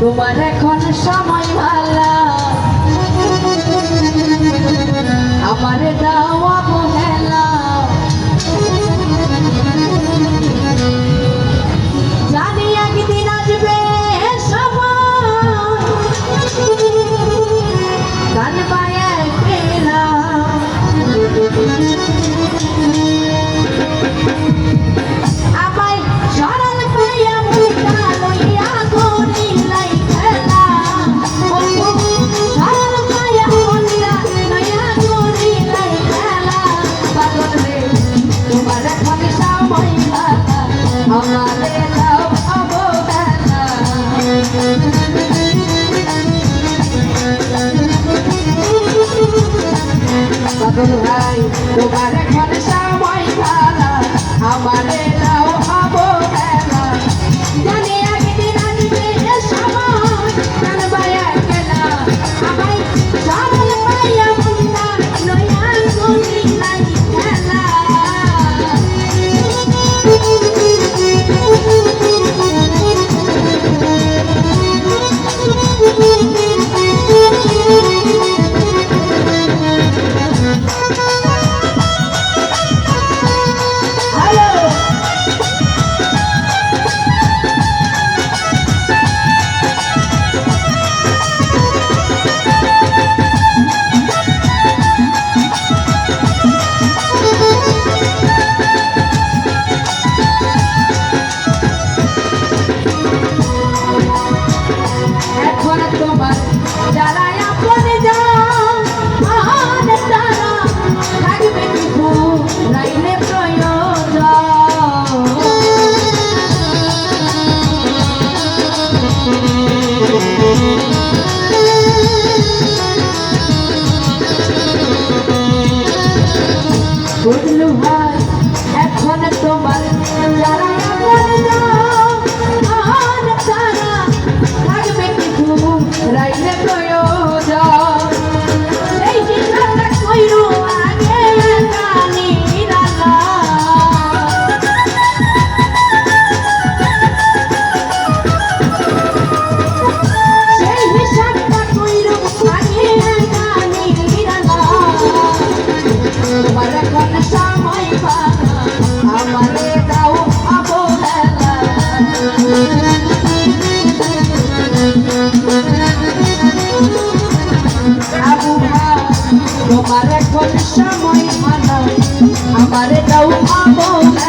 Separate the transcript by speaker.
Speaker 1: তোমার এখন সময় ভালো। নাই। তোমার এখন সময় খালা আমাদের ভাই এখন তোমার যারা আর তারা থাকবে কিছু তোমার এখন সময় মানায়? আমার যাও খাব না